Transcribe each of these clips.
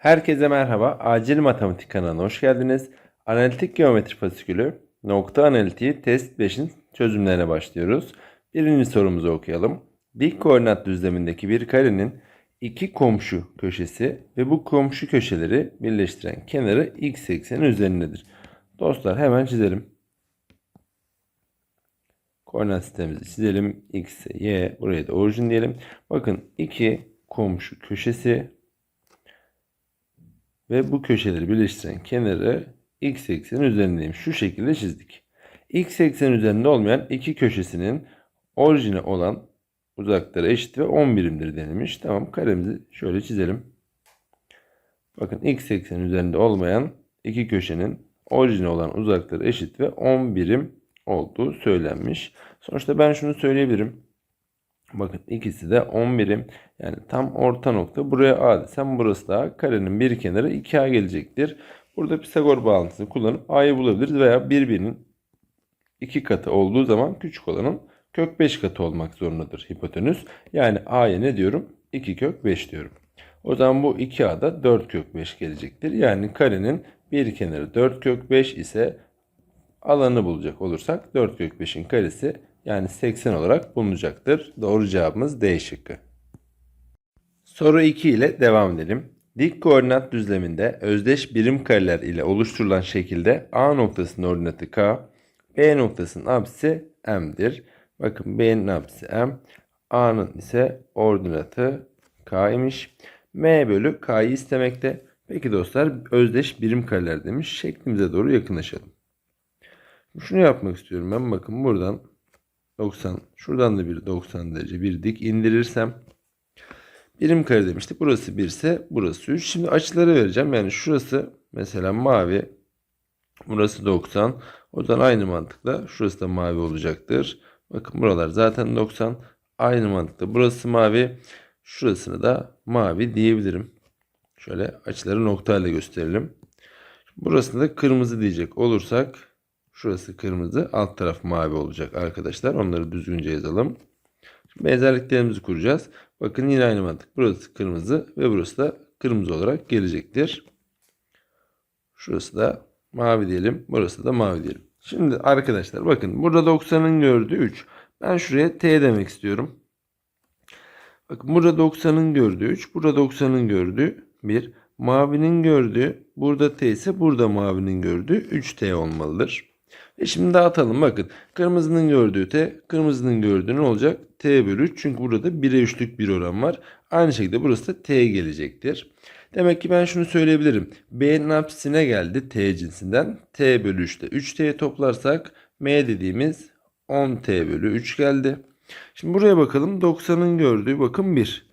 Herkese merhaba. Acil Matematik kanalına hoş geldiniz. Analitik geometri fasikülü nokta analitiği test 5'in çözümlerine başlıyoruz. Birinci sorumuzu okuyalım. Dik koordinat düzlemindeki bir karenin iki komşu köşesi ve bu komşu köşeleri birleştiren kenarı x ekseni üzerindedir. Dostlar hemen çizelim. Koordinat sistemimizi çizelim. X, Y, buraya da orijin diyelim. Bakın iki komşu köşesi ve bu köşeleri birleştiren kenarı x eksenin üzerindeyim. Şu şekilde çizdik. X eksenin üzerinde olmayan iki köşesinin orijine olan uzakları eşit ve 10 birimdir denilmiş. Tamam karemizi şöyle çizelim. Bakın x eksenin üzerinde olmayan iki köşenin orijine olan uzakları eşit ve 10 birim olduğu söylenmiş. Sonuçta ben şunu söyleyebilirim. Bakın ikisi de 10 birim. Yani tam orta nokta. Buraya A desem burası da A. Karenin bir kenarı 2A gelecektir. Burada Pisagor bağlantısını kullanıp A'yı bulabiliriz veya birbirinin iki katı olduğu zaman küçük olanın kök 5 katı olmak zorundadır hipotenüs. Yani A'ya ne diyorum? 2 kök 5 diyorum. O zaman bu 2A'da 4 kök 5 gelecektir. Yani karenin bir kenarı 4 kök 5 ise alanı bulacak olursak 4 kök 5'in karesi yani 80 olarak bulunacaktır. Doğru cevabımız D şıkkı. Soru 2 ile devam edelim. Dik koordinat düzleminde özdeş birim kareler ile oluşturulan şekilde A noktasının ordinatı K, B noktasının apsisi M'dir. Bakın B'nin apsisi M, A'nın ise ordinatı K imiş. M bölü K'yı istemekte. Peki dostlar özdeş birim kareler demiş. Şeklimize doğru yakınlaşalım. Şunu yapmak istiyorum ben. Bakın buradan 90, şuradan da bir 90 derece bir dik indirirsem birim kare demiştik. Burası 1 ise burası 3. Şimdi açıları vereceğim. Yani şurası mesela mavi. Burası 90. O zaman aynı mantıkla şurası da mavi olacaktır. Bakın buralar zaten 90. Aynı mantıkla burası mavi. Şurasını da mavi diyebilirim. Şöyle açıları noktayla gösterelim. Burasını da kırmızı diyecek olursak şurası kırmızı alt taraf mavi olacak arkadaşlar. Onları düzgünce yazalım. Şimdi benzerliklerimizi kuracağız. Bakın yine aynı mantık. Burası kırmızı ve burası da kırmızı olarak gelecektir. Şurası da mavi diyelim. Burası da mavi diyelim. Şimdi arkadaşlar bakın burada 90'ın gördüğü 3. Ben şuraya T demek istiyorum. Bakın burada 90'ın gördüğü 3. Burada 90'ın gördüğü 1. Mavinin gördüğü burada T ise burada mavinin gördüğü 3T olmalıdır. E şimdi dağıtalım bakın. Kırmızının gördüğü T, kırmızının gördüğü ne olacak? T bölü 3. Çünkü burada 1'e 3'lük bir oran var. Aynı şekilde burası da T gelecektir. Demek ki ben şunu söyleyebilirim. B'nin apsisine geldi T cinsinden. T bölü 3'te 3T'ye toplarsak M dediğimiz 10T bölü 3 geldi. Şimdi buraya bakalım. 90'ın gördüğü bakın 1.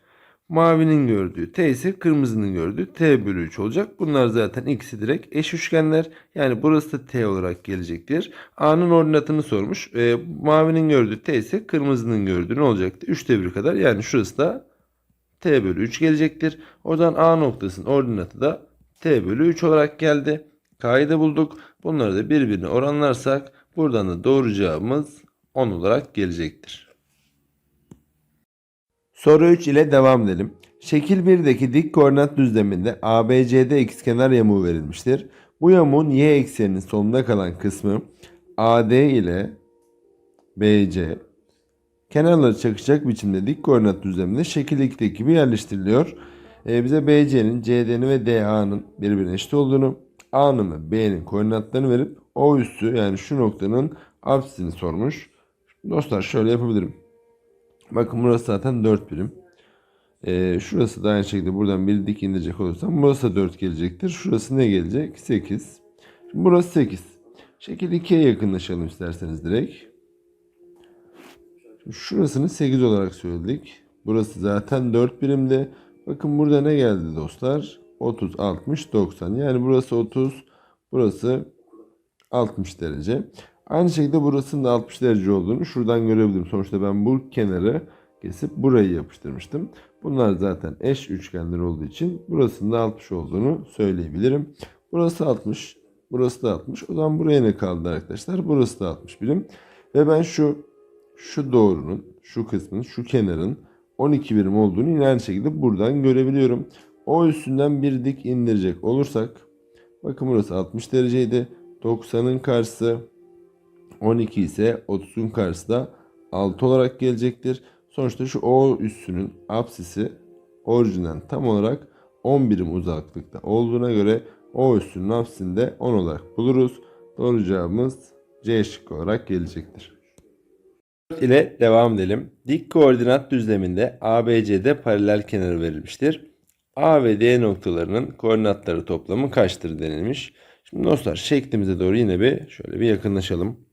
Mavinin gördüğü T ise kırmızının gördüğü T bölü 3 olacak. Bunlar zaten ikisi direkt eş üçgenler. Yani burası da T olarak gelecektir. A'nın ordinatını sormuş. E, mavinin gördüğü T ise kırmızının gördüğü ne olacaktı? 3'te 1 kadar. Yani şurası da T bölü 3 gelecektir. Oradan A noktasının ordinatı da T bölü 3 olarak geldi. K'yı da bulduk. Bunları da birbirine oranlarsak buradan da doğru cevabımız 10 olarak gelecektir. Soru 3 ile devam edelim. Şekil 1'deki dik koordinat düzleminde ABCD ikizkenar yamuğu verilmiştir. Bu yamuğun y ekseninin sonunda kalan kısmı AD ile BC kenarları çakışacak biçimde dik koordinat düzleminde şekil 2'deki gibi yerleştiriliyor. Ee, bize BC'nin, CD'nin ve DA'nın birbirine eşit olduğunu, A'nın ve B'nin koordinatlarını verip O üstü yani şu noktanın apsisini sormuş. Dostlar şöyle yapabilirim. Bakın burası zaten 4 birim. Ee, şurası da aynı şekilde buradan bir dik indirecek olursam burası da 4 gelecektir. Şurası ne gelecek? 8. Şimdi burası 8. Şekil 2'ye yakınlaşalım isterseniz direkt. Şimdi şurasını 8 olarak söyledik. Burası zaten 4 birimde. Bakın burada ne geldi dostlar? 30, 60, 90. Yani burası 30, burası 60 derece. Aynı şekilde burasının da 60 derece olduğunu şuradan görebilirim. Sonuçta ben bu kenarı kesip burayı yapıştırmıştım. Bunlar zaten eş üçgenler olduğu için burasının da 60 olduğunu söyleyebilirim. Burası 60, burası da 60. O zaman buraya ne kaldı arkadaşlar? Burası da 60 birim. Ve ben şu şu doğrunun, şu kısmın, şu kenarın 12 birim olduğunu yine aynı şekilde buradan görebiliyorum. O üstünden bir dik indirecek olursak bakın burası 60 dereceydi. 90'ın karşısı 12 ise 30'un karşısı da 6 olarak gelecektir. Sonuçta şu O üssünün apsisi orijinden tam olarak 10 birim uzaklıkta olduğuna göre O üssünün apsisini de 10 olarak buluruz. Doğru cevabımız C şıkkı olarak gelecektir. ile devam edelim. Dik koordinat düzleminde ABC'de paralel kenarı verilmiştir. A ve D noktalarının koordinatları toplamı kaçtır denilmiş. Şimdi dostlar şeklimize doğru yine bir şöyle bir yakınlaşalım.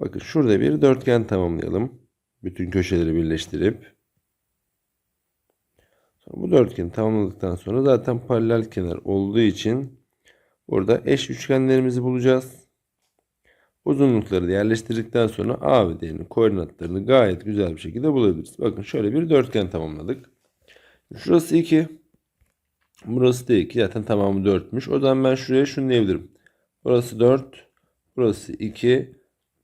Bakın şurada bir dörtgen tamamlayalım. Bütün köşeleri birleştirip. Sonra bu dörtgeni tamamladıktan sonra zaten paralel kenar olduğu için burada eş üçgenlerimizi bulacağız. Uzunlukları da yerleştirdikten sonra A ve D'nin koordinatlarını gayet güzel bir şekilde bulabiliriz. Bakın şöyle bir dörtgen tamamladık. Şurası 2. Burası da 2. Zaten tamamı 4'müş. O zaman ben şuraya şunu diyebilirim. Burası 4. Burası 2.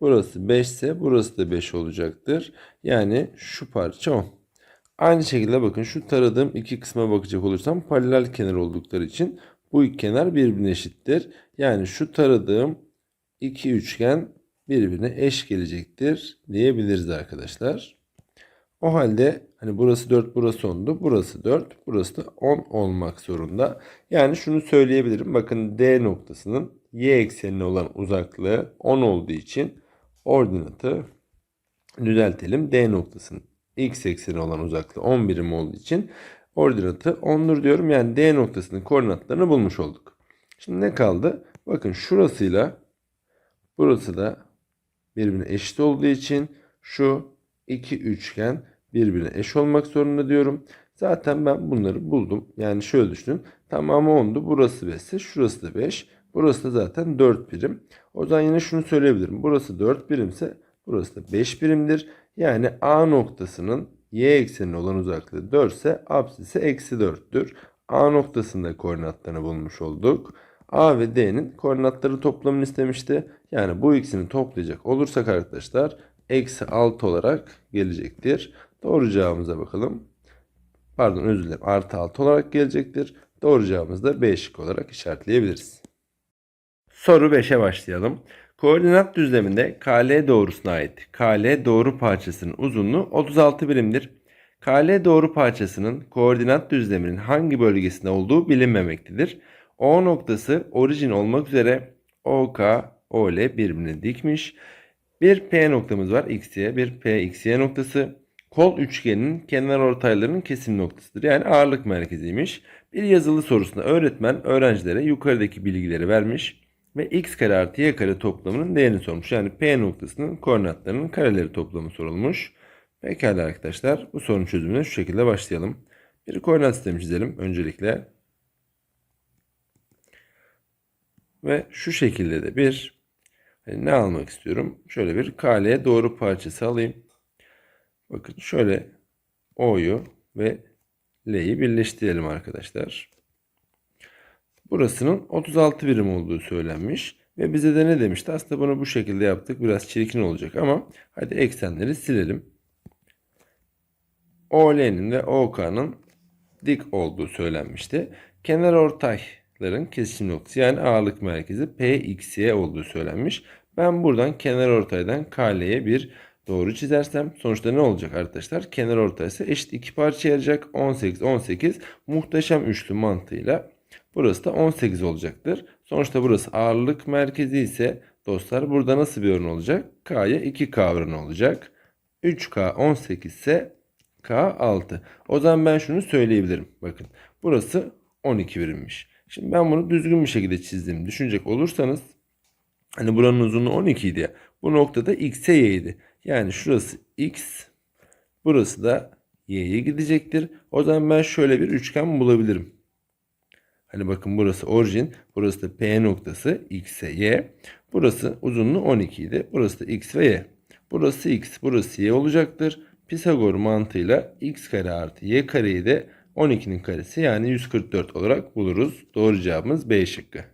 Burası 5 ise burası da 5 olacaktır. Yani şu parça 10. Aynı şekilde bakın şu taradığım iki kısma bakacak olursam paralel kenar oldukları için bu iki kenar birbirine eşittir. Yani şu taradığım iki üçgen birbirine eş gelecektir diyebiliriz arkadaşlar. O halde hani burası 4 burası 10'du. Burası 4 burası da 10 olmak zorunda. Yani şunu söyleyebilirim. Bakın D noktasının y eksenine olan uzaklığı 10 olduğu için ordinatı düzeltelim. D noktasının x ekseni olan uzaklığı 10 birim olduğu için ordinatı 10'dur diyorum. Yani D noktasının koordinatlarını bulmuş olduk. Şimdi ne kaldı? Bakın şurasıyla burası da birbirine eşit olduğu için şu iki üçgen birbirine eş olmak zorunda diyorum. Zaten ben bunları buldum. Yani şöyle düşünün. Tamamı 10'du. Burası 5 ise şurası da 5. Burası da zaten 4 birim. O zaman yine şunu söyleyebilirim. Burası 4 birimse burası da 5 birimdir. Yani A noktasının y eksenine olan uzaklığı 4 ise apsisi eksi 4'tür. A noktasında koordinatlarını bulmuş olduk. A ve D'nin koordinatları toplamını istemişti. Yani bu ikisini toplayacak olursak arkadaşlar eksi 6 olarak gelecektir. Doğru cevabımıza bakalım. Pardon özür dilerim. Artı 6 olarak gelecektir. Doğru cevabımızı da B şık olarak işaretleyebiliriz. Soru 5'e başlayalım. Koordinat düzleminde KL doğrusuna ait KL doğru parçasının uzunluğu 36 birimdir. KL doğru parçasının koordinat düzleminin hangi bölgesinde olduğu bilinmemektedir. O noktası orijin olmak üzere OK, OL birbirine dikmiş. Bir P noktamız var x'ye, bir P x'ye noktası. Kol üçgeninin kenar ortaylarının kesim noktasıdır. Yani ağırlık merkeziymiş. Bir yazılı sorusunda öğretmen öğrencilere yukarıdaki bilgileri vermiş ve x kare artı y kare toplamının değerini sormuş. Yani P noktasının koordinatlarının kareleri toplamı sorulmuş. Pekala arkadaşlar bu sorunun çözümüne şu şekilde başlayalım. Bir koordinat sistemi çizelim öncelikle. Ve şu şekilde de bir hani ne almak istiyorum? Şöyle bir KL doğru parçası alayım. Bakın şöyle O'yu ve L'yi birleştirelim arkadaşlar. Burasının 36 birim olduğu söylenmiş. Ve bize de ne demişti? Aslında bunu bu şekilde yaptık. Biraz çirkin olacak ama hadi eksenleri silelim. OL'nin ve OK'nın dik olduğu söylenmişti. Kenar ortayların kesişim noktası yani ağırlık merkezi PXY olduğu söylenmiş. Ben buradan kenar ortaydan KL'ye bir doğru çizersem sonuçta ne olacak arkadaşlar? Kenar ortaysa eşit iki parça ayıracak. 18 18 muhteşem üçlü mantığıyla burası da 18 olacaktır. Sonuçta burası ağırlık merkezi ise dostlar burada nasıl bir oran olacak? K'ya 2K oranı olacak. 3K 18 ise K 6. O zaman ben şunu söyleyebilirim. Bakın burası 12 birimmiş. Şimdi ben bunu düzgün bir şekilde çizdiğimi düşünecek olursanız hani buranın uzunluğu 12 idi ya. Bu noktada x'e y'ydi. Yani şurası x, burası da y'ye gidecektir. O zaman ben şöyle bir üçgen bulabilirim. Hani bakın burası orijin, burası da P noktası x'e y. Burası uzunluğu 12 idi. Burası da x ve y. Burası x, burası y olacaktır. Pisagor mantığıyla x kare artı y kareyi de 12'nin karesi yani 144 olarak buluruz. Doğru cevabımız B şıkkı.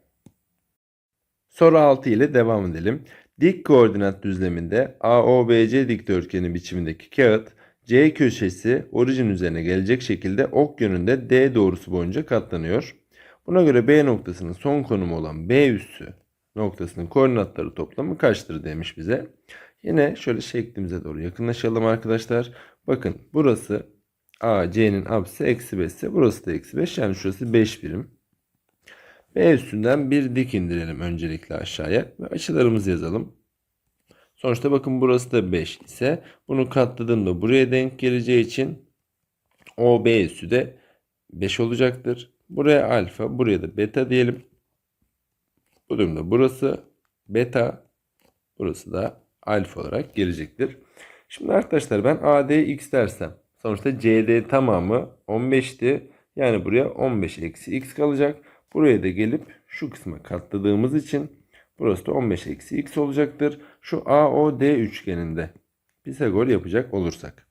Soru 6 ile devam edelim. Dik koordinat düzleminde AOBC dikdörtgeni biçimindeki kağıt C köşesi orijin üzerine gelecek şekilde ok yönünde D doğrusu boyunca katlanıyor. Buna göre B noktasının son konumu olan B üssü noktasının koordinatları toplamı kaçtır demiş bize. Yine şöyle şeklimize doğru yakınlaşalım arkadaşlar. Bakın burası A, C'nin apsisi eksi 5 ise burası da eksi 5. Yani şurası 5 birim. B üstünden bir dik indirelim öncelikle aşağıya. Ve açılarımızı yazalım. Sonuçta bakın burası da 5 ise bunu katladığımda buraya denk geleceği için OB üssü de 5 olacaktır. Buraya alfa, buraya da beta diyelim. Bu durumda burası beta, burası da alfa olarak gelecektir. Şimdi arkadaşlar ben AD x dersem sonuçta CD tamamı 15'ti. Yani buraya 15 eksi x kalacak. Buraya da gelip şu kısma katladığımız için burası da 15 eksi x olacaktır. Şu AOD üçgeninde Pisagor yapacak olursak.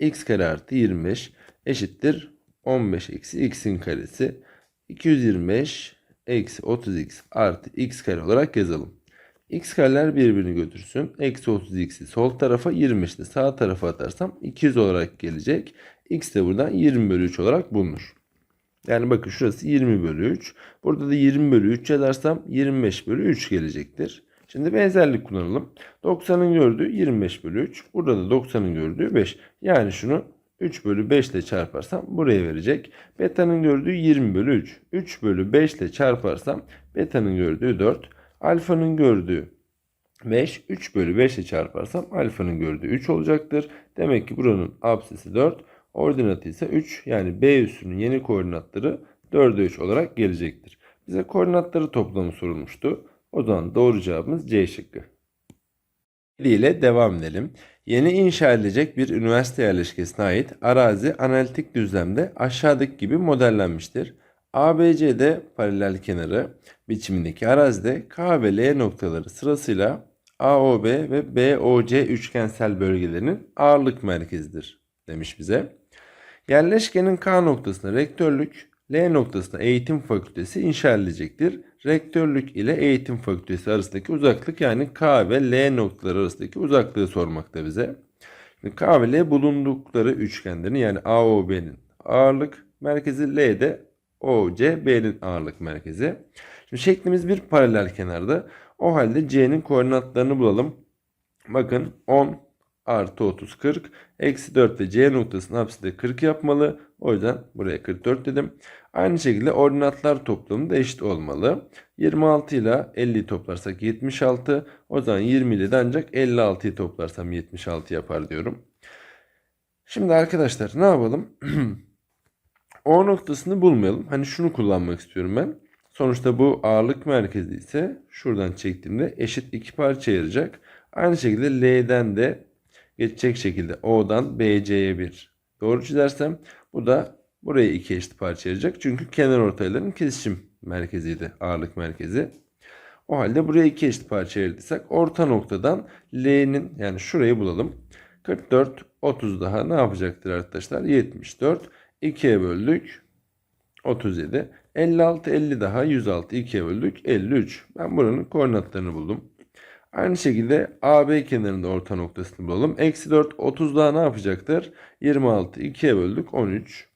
x kare artı 25 eşittir 15 eksi x'in karesi. 225 eksi 30x artı x kare olarak yazalım. x kareler birbirini götürsün. Eksi 30x'i sol tarafa 25'i de sağ tarafa atarsam 200 olarak gelecek. x de buradan 20 bölü 3 olarak bulunur. Yani bakın şurası 20 bölü 3. Burada da 20 bölü 3 yazarsam 25 bölü 3 gelecektir. Şimdi benzerlik kullanalım. 90'ın gördüğü 25 bölü 3. Burada da 90'ın gördüğü 5. Yani şunu 3 bölü 5 ile çarparsam buraya verecek. Beta'nın gördüğü 20 bölü 3. 3 bölü 5 ile çarparsam beta'nın gördüğü 4. Alfa'nın gördüğü 5. 3 bölü 5 ile çarparsam alfanın gördüğü 3 olacaktır. Demek ki buranın apsisi 4. Ordinatı ise 3. Yani B üssünün yeni koordinatları 4'e 3 olarak gelecektir. Bize koordinatları toplamı sorulmuştu. O zaman doğru cevabımız C şıkkı. İle devam edelim. Yeni inşa edilecek bir üniversite yerleşkesine ait arazi analitik düzlemde aşağıdaki gibi modellenmiştir. ABC'de paralel kenarı biçimindeki arazide K ve L noktaları sırasıyla AOB ve BOC üçgensel bölgelerinin ağırlık merkezidir demiş bize. Yerleşkenin K noktasına rektörlük, L noktasına eğitim fakültesi inşa edilecektir. Rektörlük ile eğitim fakültesi arasındaki uzaklık yani K ve L noktaları arasındaki uzaklığı sormakta bize. Şimdi K ve L bulundukları üçgenlerin yani AOB'nin ağırlık merkezi L de OCB'nin ağırlık merkezi. Şimdi şeklimiz bir paralel kenarda. O halde C'nin koordinatlarını bulalım. Bakın 10 artı 30 40. Eksi 4 de C noktasının apsisi de 40 yapmalı. O yüzden buraya 44 dedim. Aynı şekilde ordinatlar toplamı da eşit olmalı. 26 ile 50'yi toplarsak 76. O zaman 20 ile de ancak 56'yı toplarsam 76 yapar diyorum. Şimdi arkadaşlar ne yapalım? o noktasını bulmayalım. Hani şunu kullanmak istiyorum ben. Sonuçta bu ağırlık merkezi ise şuradan çektiğimde eşit iki parça ayıracak. Aynı şekilde L'den de geçecek şekilde O'dan BC'ye bir doğru çizersem bu da buraya iki eşit parça ayıracak. Çünkü kenar ortayların kesişim merkeziydi ağırlık merkezi. O halde buraya iki eşit parça ayırdıysak orta noktadan L'nin yani şurayı bulalım. 44 30 daha ne yapacaktır arkadaşlar? 74 2'ye böldük 37 56 50 daha 106 2'ye böldük 53. Ben buranın koordinatlarını buldum. Aynı şekilde AB kenarında orta noktasını bulalım. Eksi 4 30 daha ne yapacaktır? 26 2'ye böldük 13.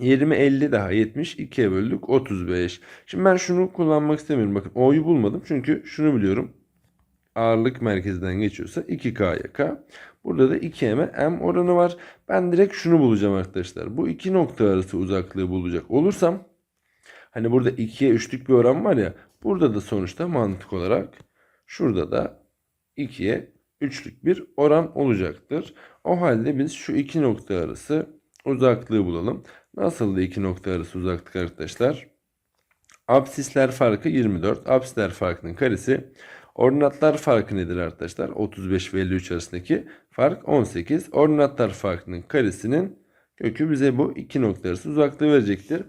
20 50 daha 70 2'ye böldük 35. Şimdi ben şunu kullanmak istemiyorum. Bakın O'yu bulmadım. Çünkü şunu biliyorum. Ağırlık merkezinden geçiyorsa 2K K. Burada da 2M M oranı var. Ben direkt şunu bulacağım arkadaşlar. Bu iki nokta arası uzaklığı bulacak olursam hani burada 2'ye 3'lük bir oran var ya. Burada da sonuçta mantık olarak şurada da 2'ye 3'lük bir oran olacaktır. O halde biz şu iki nokta arası uzaklığı bulalım. Nasıl da iki nokta arası uzaklık arkadaşlar? Absisler farkı 24. Absisler farkının karesi. Ordinatlar farkı nedir arkadaşlar? 35 ve 53 arasındaki fark 18. Ordinatlar farkının karesinin kökü bize bu iki nokta arası uzaklığı verecektir.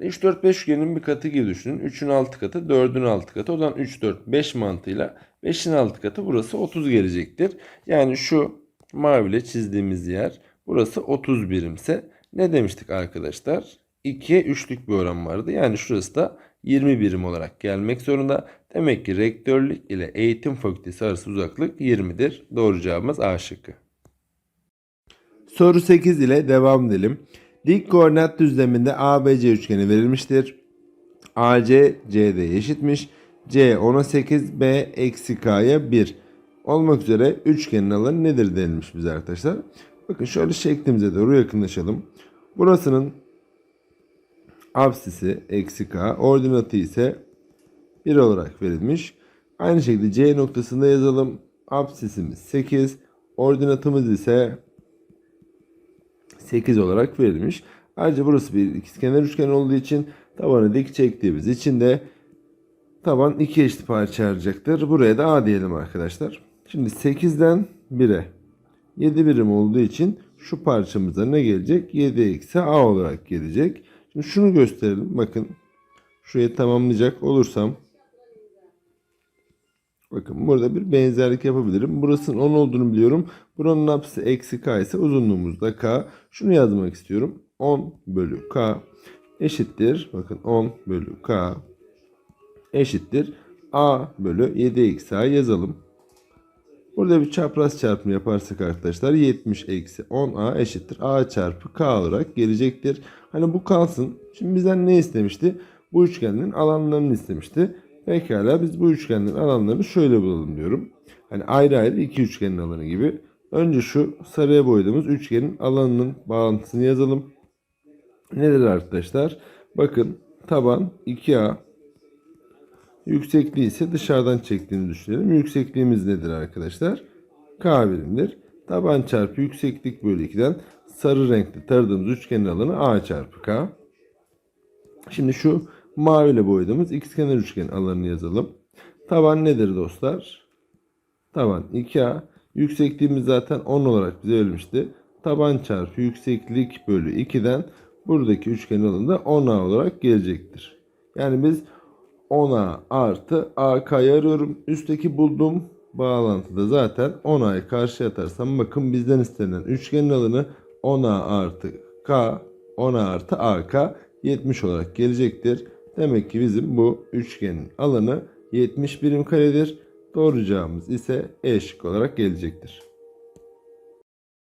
3, 4, 5 üçgenin bir katı gibi düşünün. 3'ün 6 katı, 4'ün 6 katı. O zaman 3, 4, 5 mantığıyla 5'in 6 katı burası 30 gelecektir. Yani şu maviyle çizdiğimiz yer burası 30 birimse ne demiştik arkadaşlar? 2'ye 3'lük bir oran vardı. Yani şurası da 20 birim olarak gelmek zorunda. Demek ki rektörlük ile eğitim fakültesi arası uzaklık 20'dir. Doğru cevabımız A şıkkı. Soru 8 ile devam edelim. Dik koordinat düzleminde ABC üçgeni verilmiştir. AC CD eşitmiş. C 10'a 8, B eksi K'ya 1 olmak üzere üçgenin alanı nedir denilmiş bize arkadaşlar. Bakın şöyle şeklimize doğru yakınlaşalım. Burasının absisi eksi K, ordinatı ise 1 olarak verilmiş. Aynı şekilde C noktasında yazalım. Absisimiz 8, ordinatımız ise 8 olarak verilmiş. Ayrıca burası bir ikizkenar üçgen olduğu için tabanı dik çektiğimiz için de taban iki eşit parça ayıracaktır. Buraya da A diyelim arkadaşlar. Şimdi 8'den 1'e 7 birim olduğu için şu parçamıza ne gelecek? 7 eksi A olarak gelecek. Şimdi şunu gösterelim. Bakın şuraya tamamlayacak olursam Bakın burada bir benzerlik yapabilirim. Burasının 10 olduğunu biliyorum. Buranın apsisi eksi k ise uzunluğumuz da k. Şunu yazmak istiyorum. 10 bölü k eşittir. Bakın 10 bölü k eşittir. a bölü 7 eksi a yazalım. Burada bir çapraz çarpımı yaparsak arkadaşlar 70 eksi 10a eşittir. a çarpı k olarak gelecektir. Hani bu kalsın. Şimdi bizden ne istemişti? Bu üçgenin alanlarını istemişti. Pekala biz bu üçgenin alanlarını şöyle bulalım diyorum. Hani ayrı ayrı iki üçgenin alanı gibi. Önce şu sarıya boyadığımız üçgenin alanının bağıntısını yazalım. Nedir arkadaşlar? Bakın taban 2A yüksekliği ise dışarıdan çektiğini düşünelim. Yüksekliğimiz nedir arkadaşlar? K birimdir. Taban çarpı yükseklik bölü 2'den sarı renkli taradığımız üçgenin alanı A çarpı K. Şimdi şu maviyle boyadığımız ikizkenar üçgen alanını yazalım. Taban nedir dostlar? Taban 2A. Yüksekliğimiz zaten 10 olarak bize verilmişti. Taban çarpı yükseklik bölü 2'den buradaki üçgen alanı da 10A olarak gelecektir. Yani biz 10A artı AK'yı arıyorum. Üstteki bulduğum bağlantıda zaten 10A'yı karşıya atarsam bakın bizden istenen üçgenin alanı 10A artı K 10A artı AK 70 olarak gelecektir. Demek ki bizim bu üçgenin alanı 70 birim karedir. Doğru cevabımız ise E şık olarak gelecektir.